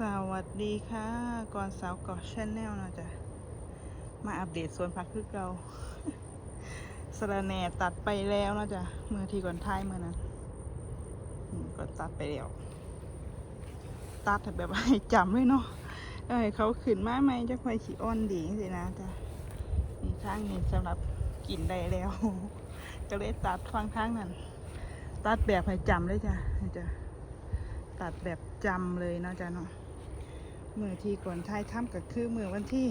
สวัสดีค่ะ ก่อนสาวก่อชแนลนะจ๊ะ มาอัปเดตสวนผักคือเก่าสระแหน่ตัดไปแล้วนะจ๊ะเมื่อที่ก่อนท้ายเมื่อนั้นก็ตัดไปแล้ว ตัดแบบให้จำเลยเนาะเอ้ยเขาขึ้นมาไหมจะควายขี้อ้อนดีสินะจ๊ะนี่ทางนี้สำหรับกินได้แล้วก็เลยตัดฟังทางนั้น ตัดแบบให้จำเลยจ้ะจ้ะตัดแบบจำเลยเนาะจ๊ะเนาะ มื่อที่ก่อนท้ายถ้ำก็คือเมื่อวันที่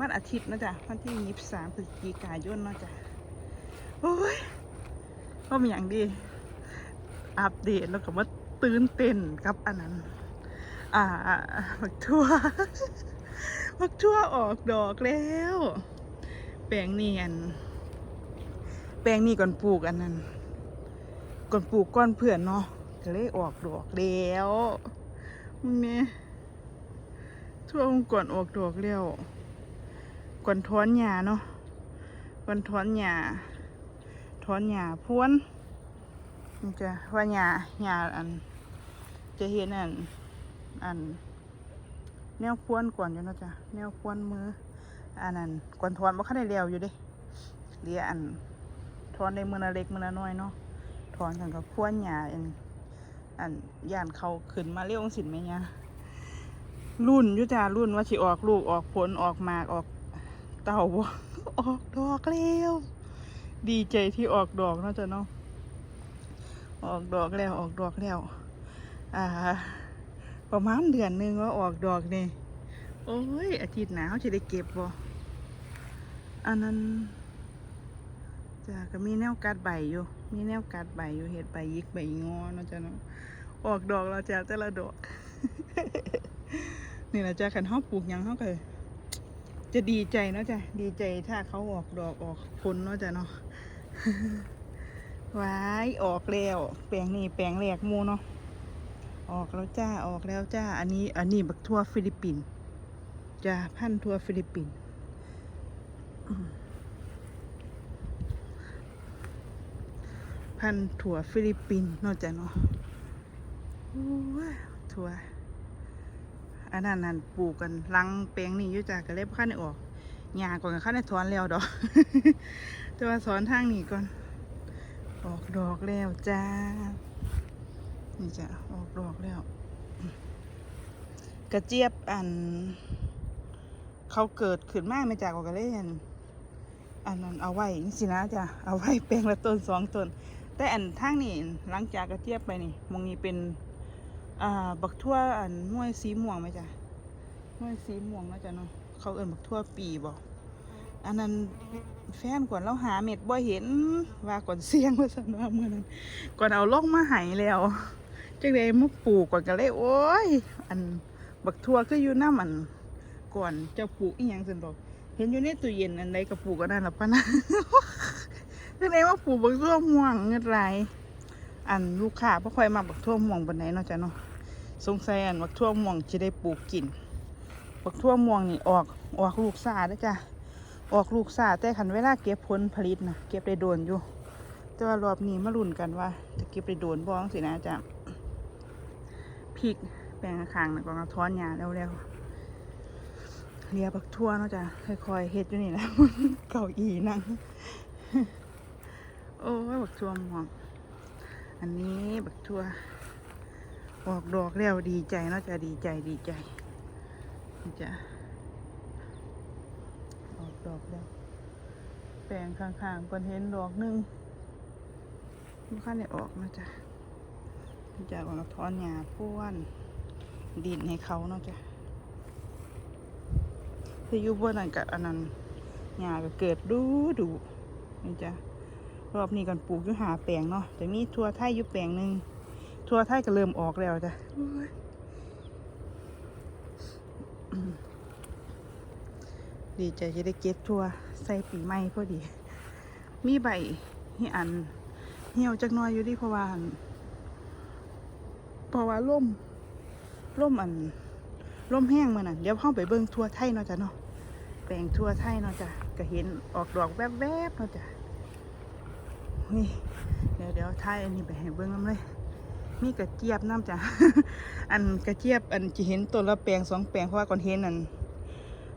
วันอาทิตย์นะจ๊ะวันที่ยี่สิบสามพฤศจิกายนนาะจ๊ะโอ้ยก็มีอย่างดีอัปเดตแล้วก็มาตื่นเต้นกับอันนั้น อ่าบักทั่วบักทั่วออกดอกแล้ว แปลงเนียนแปลงนี่ก่อนปลูกอันนั้น ก่อนปลูกก้อนเพื่อนเนาะก็เลยออกดอกแล้วแม่ย ทั่วองก่อนออกดอกแล้วก่อนถอนหญ้าเนาะก่อนถอนหญ้าถอนหญ้าพวนมันจะว่าหญ้าหญ้าอัน จะเห็นอันอัน แนวพวนก่อนอยู่เนาะจ้ะแนวพวนมืออันนั้นก่อนถอนบ่คันได้แล้วอยู่เด้เดี๋ยวอันถอนในมือละเล็กมือละน้อยเนาะถอนกันกับพวนหญ้าอันอันย่านเขาขึ้นมาเรียกองสินไหมเนี่ย รุ่นยุจารุ่นว่าสิออกลูกออกผลออกหมากออกเต่าออกดอกแล้วดีใจที่ออกดอกเนาะจ้ะเนาะออกดอกแล้วออกดอกแล้ว อ่า ประมาณเดือนหนึงว่าออกดอกนี่โอ้ยอาทิตย์หนาวจะได้เก็บบ่อันนั้นจ้ะก็มีแนวกัดใบอยู่ มีแนวกัดใบอยู่เห็ดใบยิกใบงอเนาะจ้ะเนาะออกดอกแล้วจ้ะแต่ละดอก นี่แหละจ้ะคันเฮาปลูกยังเฮาก็จะดีใจเนาะจ้ะดีใจถ้าเขาออกดอกออกผลเนาะจ้ะเนาะว้ายออกแล้วแปลงนี้แปลงแรกมูเนาะออกแล้วจ้าออกแล้วจ้า อันนี้ อันนี้บักทั่วฟิลิปปินส์จ้าพันทั่วฟิลิปปินส์พันธุ์ถั่วฟิลิปปินส์เนอกจากเนาะโอ้ยถั่ว อันนั้นนั่นปลูกกันหลังแปลงนี่ยู่จ้ะก็เลยบ่คันออกหญ้าก่อนก็คันได้ถอนแล้วดอก แต่ว่าสอนทางนี้ก่อน ออกดอกแล้วจ้า นี่จ้ะออกดอกแล้ว กระเจี๊ยบอัน เขาเกิดขึ้นมาไม่จากก็เลยนอันนั้นเอาไว้นี่สินะจ้ะเอาไว้แปลงละต้นสองต้น แต่อันทางนี้หลังจากกระเจี๊ยบไปนี่มองนี้เป็น อ่า บักทั่วอันห้วยสีม่วงไหมจ้ะห้วยสีม่วงนะจ๊ะเนาะเขาเอิ้นบักทั่วปีบ่อันนั้นแฟนก่อนเราหาเม็ดบ่เห็นว่าก่อนเสียงว่าซั่นว่าเมื้อนั้นก่อนเอาลงมาให้แล้วจังได๋มาปลูกก่อนก็เลยโอ้ย อันบักทั่วคือยู่น้ำอันก่อนจะปลูกอีหยังซั่นดอกเห็นอยู่ในตู้เย็นอันใดก็ปลูกอันนั้นล่ะปะนะจังไดว่าปลูกบักทั่วม่วงเงิดไรอันลูกค้าบ่ค่อยมาบักทั่วม่วงปานใดเนาะจ้ะเนาะ สงสัยอันบักทั่วม่วงจะได้ปลูกกินบักทั่วม่วงนี่ออกออกลูกซาด้อจ้ะออกลูกซาแต่คันเวลาเก็บผลผลิตนะเก็บได้โดนอยู่ แต่ว่ารอบนี้มาลุ้นกันว่า จะเก็บได้โดนบ้องสินะจ้ะพริกแปลงข้างนะกอาท้อนหญ้าแล้วๆเรียบักทั่วเนาะจ้ะค่อยๆเฮ็ดอยู่นี่แหละเก้าอีนั่งโอ้ยบักทั่วม่วงอันนี้บักทั่ว ออกดอกแล้วดีใจเนาะจะดีใจดีใจจะออกดอกแล้วแปลงข้างๆเพิ่นเห็นดอกหนึงมันขั้นได้ออกนาะจ้ะจะเอาถอนหญ้าพ้วน ดินให้เขาเนาะจ้ะถ้าอยู่บนนั้นกับอันนั้นหญ้าก็เกิดดูดูนี่จ้ะรอบนี้ก่อนปลูกอยู่หาแปลงเนาะแต่มีทั่วไทยอยู่แปลงหนึ่ง ทั่วไทยก็เริ่มออกแล้วจ้ะดีใจจะได้เก็บทัวใส่ปีใหม่พอดี มีใบเหี่ยอัน เหี่ยวจักน้อยอยู่ดิเพราะว่านเพราะว่าล่มล่มอันล่มแห้งมาน่ะเดี๋ยวเข้าไปเบิ่งทัวไทยเนาะจ้ะเนาะแปลงทัวไทยเนาะจ้ะก็เห็นออกดอกแวบๆเนาะจ้ะนี่ เดี๋ยวเดี๋ยวไทยอันนี้ไปให้เบิ่งน้ำเลย มีกระเจี๊ยบน้ำจ้ะ อันกระเจี๊ยบอันจะเห็นต้นละแปลงสองแปลงเพราะว่าก่อนเห็นอัน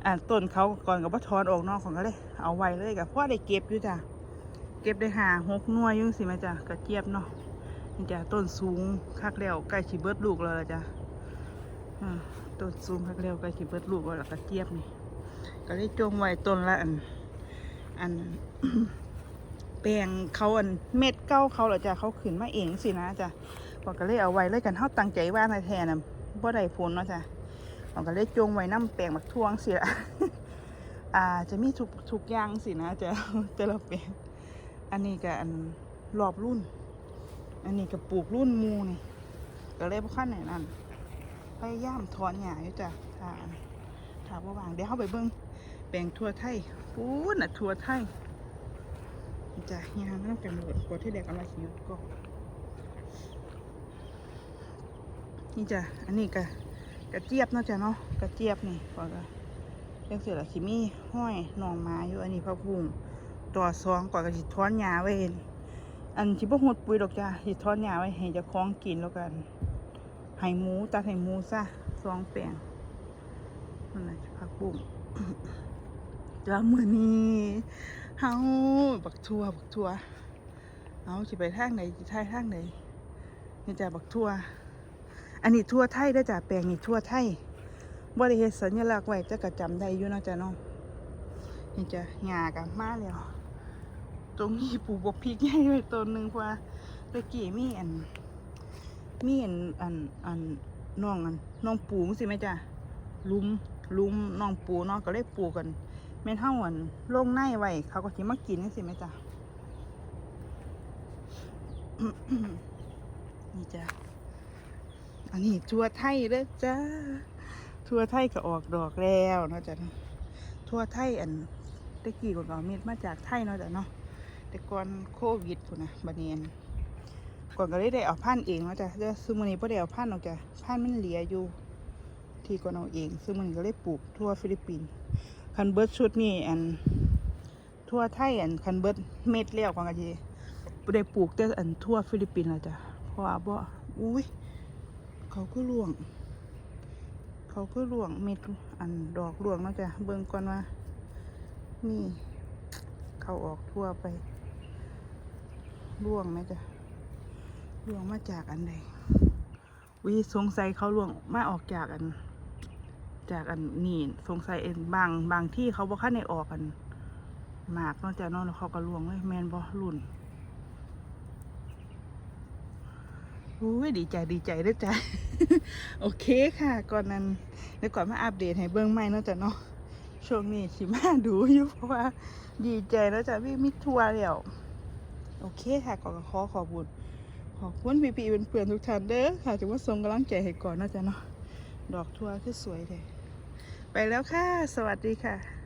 อันต้นเขาก่อนกับว่าทอนออกนอกของก็เลย เอาไว้เลยกับเพราะว่าได้เก็บอยู่จ้ะ เก็บได้หาหกน่วยยุ่งสิมาจ้ะกระเจี๊ยบเนาะนี่จ้ะต้นสูงคักแล้วใกล้ชิเบิดลูกแล้วล่ะจ้ะอ่าต้นสูงคักแล้วใกล้ชิเบิดลูกแล้วกระเจี๊ยบนี่ ก็เลยจงไว้ต้นละอันอันแปลงเขาอันเม็ดเก้าเขาเหรอจ้ะเขาขึ้นมาเองสินะจ้ะ บอกก็เลยเอาไว้เลยกันเท่าตั้งใจว่าในแทนน่ะบ่ได้ผลเนาะจ้ะบอกก็เลยจงไว้น้ำแปลงบักทวงสิละอ่าจะมีทุกทุกอย่างสินะจ้ะแต่ละแปลงอันนี้ก็อันรอบรุ่น อันนี้ก็ปลูกรุ่นมูนี่ก็เลยบ่ขั้นไหนนั่นพยายามถอนหญ้าอยู่จ้ะถ้าถ้าบ่ว่างเดี๋ยวเข้าไปเบิ่งแปลงทั่วไทยปูน่ะทั่วไทยจ้ะยามน้ำกันหมดกว่าที่เด็กเอามาหิวก็ นี่จ้ะ อันนี้กะกระเจี๊ยบเนาะจ้ะเนาะ กระเจี๊ยบนี่พอละเรื่องเสร็จแล้วสิมีห้อยหนองม้อยู่ อันนี้พักบุ้งตัวซองก่อนก็สิท้อนหญ้าไว้เองอันสิบ่หดปุ๋ยดอกจ้ะสิท้อนหญ้าไว้ให้จะคล้องกินแล้วกันให้หมูตัดให้หมูซะซองแปลงนั่นแหละพักบุ้งจ้ามือนี้เฮาบักทัวบักทัวเอาสิไปทางไหนสิทายทางไหนนี่จ้ะบักทัว อันนี้ทั่วไทยได้จ้ะแปลงนี่ทั่วไทยบ่ได้เฮ็ดสัญลักษณ์ไว้จะก็จำได้อยู่นาะจ้ะเนาะนี่จ้ะหญ้าก็มาแล้ว ตรงนี้ปลูกบกพริกใหญ่ไว้ต้นหนึ่งเพราะตะกี้มีอัน มีอันอันอันน้องอันน้องปูจังซี่ไหมจ้ะลุมลุมน้องปูเนาะก็เลยปลูกกันแม่นเท่าอันโล่งในไว้เขาก็สิมากินนี่สิแม่จ้ะนี่จ้ะ อันนี้ทั่วไทยเด้อจ้าทั่วไทยก็ออกดอกแล้วเนาะจ้ะทั่วไทยอันตะกี้ก็เอาเม็ดมาจากไทยเนาะจ้ะเนาะแต่ก่อนโควิดพุ่นนะบัดนี้อันก่อนก็เลยได้เอาพันเองเนาะจ้ะแต่ซึ่งมื้อนี้บ่ได้เอาพันออกจ้ะพันมันเหลืออยู่ ที่ก่อนเอาเองซึ่งมื้อนี้ก็เลยปลูกทั่วฟิลิปปินส์คันเบิร์ดชุดนี่อันทั่วไทยอันคันเบิร์ดเม็ดแล้วของกะทีได้ปลูกแต่อันทั่วฟิลิปปินส์แล้วจ้ะเพราะว่าบ่อุ้ย เขาก็ล่วง เขาก็ล่วงเม็ดอันดอกล่วงเนาะจ้ะเบิ่งก่อนว่ามีเขาออกทั่วไปล่วงไหมจ้ะล่วงมาจากอันใดวิสงสัยเขาล่วงมาออกจากอัน จากอันนี่สงสัยเอ็นบางบางที่เขาบอกขั้นในออกกันหมากนอกจากนอกแล้วเขาก็ลวงเลยแมนบอรุ่น อุ้ยดีใจดีใจด้วยจ้ะโอเคค่ะก่อนนั้นเดี๋ยวก่อนมาอัปเดตให้เบิ้งใหม่เนอกจากเนาะช่วงนี้ชิมาดูอยู่เพราะว่าดีใจแล้วจ้ะพี่มิทัวร์แล้วโอเคค่ะก่อนขอขอบคุณขอบคุณพี่ๆเพื่อนทุกท่านเด้อค่ะถือว่าส่งกำลังใจให้ก่อนนอกจากเนาะดอกทั่วคือสวยเลยไปแล้วค่ะ สวัสดีค่ะ